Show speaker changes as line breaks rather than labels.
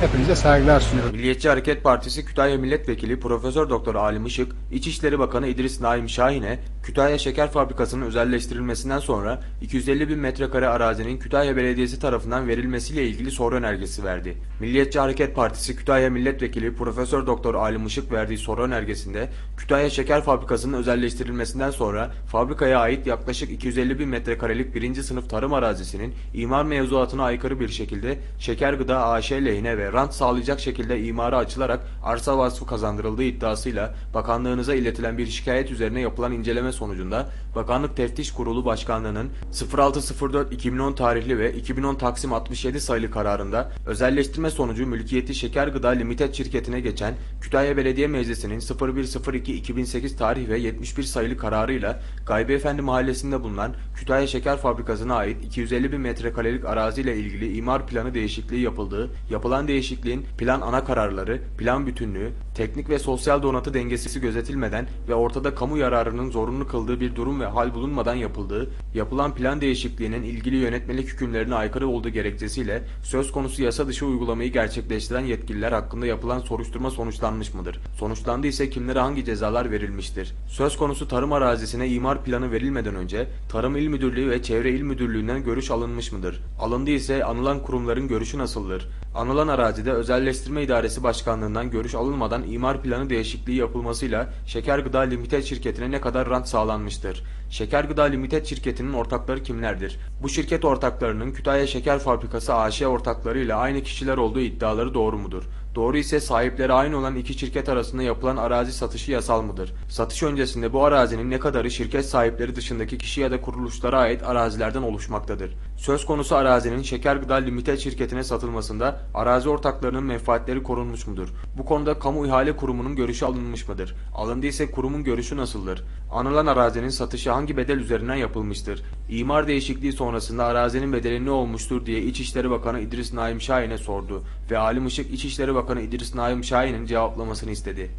Hepinize saygılar sunuyorum.
Milliyetçi Hareket Partisi Kütahya Milletvekili Profesör Doktor Alim Işık, İçişleri Bakanı İdris Naim Şahin'e Kütahya Şeker Fabrikası'nın özelleştirilmesinden sonra 250 bin metrekare arazinin Kütahya Belediyesi tarafından verilmesiyle ilgili soru önergesi verdi. Milliyetçi Hareket Partisi Kütahya Milletvekili Profesör Doktor Alim Işık verdiği soru önergesinde Kütahya Şeker Fabrikası'nın özelleştirilmesinden sonra fabrikaya ait yaklaşık 250 bin metrekarelik birinci sınıf tarım arazisinin imar mevzuatına aykırı bir şekilde Şeker Gıda AŞ lehine ve rant sağlayacak şekilde imara açılarak arsa vasfı kazandırıldığı iddiasıyla bakanlığınıza iletilen bir şikayet üzerine yapılan inceleme sonucunda Bakanlık Teftiş Kurulu Başkanlığı'nın 06.04.2010 tarihli ve 2010 Taksim 67 sayılı kararında özelleştirme sonucu mülkiyeti Şeker Gıda Limited şirketine geçen Kütahya Belediye Meclisi'nin 01.02.2008 tarih ve 71 sayılı kararıyla Gaybe Efendi Mahallesi'nde bulunan Kütahya Şeker Fabrikası'na ait 250 bin metrekarelik araziyle ilgili imar planı değişikliği yapıldığı, yapılan değişikliğin plan ana kararları, plan bütünlüğü, teknik ve sosyal donatı dengesi gözetilmeden ve ortada kamu yararının zorunlu kıldığı bir durum ve hal bulunmadan yapıldığı, yapılan plan değişikliğinin ilgili yönetmelik hükümlerine aykırı olduğu gerekçesiyle söz konusu yasa dışı uygulamayı gerçekleştiren yetkililer hakkında yapılan soruşturma sonuçlanmış mıdır? Sonuçlandı ise kimlere hangi cezalar verilmiştir? Söz konusu tarım arazisine imar planı verilmeden önce Tarım İl Müdürlüğü ve Çevre İl Müdürlüğü'nden görüş alınmış mıdır? Alındı ise anılan kurumların görüşü nasıldır? Anılan arazide Özelleştirme İdaresi Başkanlığından görüş alınmadan imar planı değişikliği yapılmasıyla Şeker Gıda Limited şirketine ne kadar rant sağlanmıştır? Şeker Gıda Limited şirketinin ortakları kimlerdir? Bu şirket ortaklarının Kütahya Şeker Fabrikası AŞ ortaklarıyla aynı kişiler olduğu iddiaları doğru mudur? Doğru ise sahipleri aynı olan iki şirket arasında yapılan arazi satışı yasal mıdır? Satış öncesinde bu arazinin ne kadarı şirket sahipleri dışındaki kişi ya da kuruluşlara ait arazilerden oluşmaktadır? Söz konusu arazinin Şeker Gıda Limited şirketine satılmasında arazi ortaklarının menfaatleri korunmuş mudur? Bu konuda kamu ihale kurumunun görüşü alınmış mıdır? Alındıysa kurumun görüşü nasıldır? Anılan arazinin satışı hangi bedel üzerinden yapılmıştır? İmar değişikliği sonrasında arazinin bedeli ne olmuştur diye İçişleri Bakanı İdris Naim Şahin'e sordu ve Alim Işık İçişleri Bakanı İdris Naim Şahin'in cevaplamasını istedi.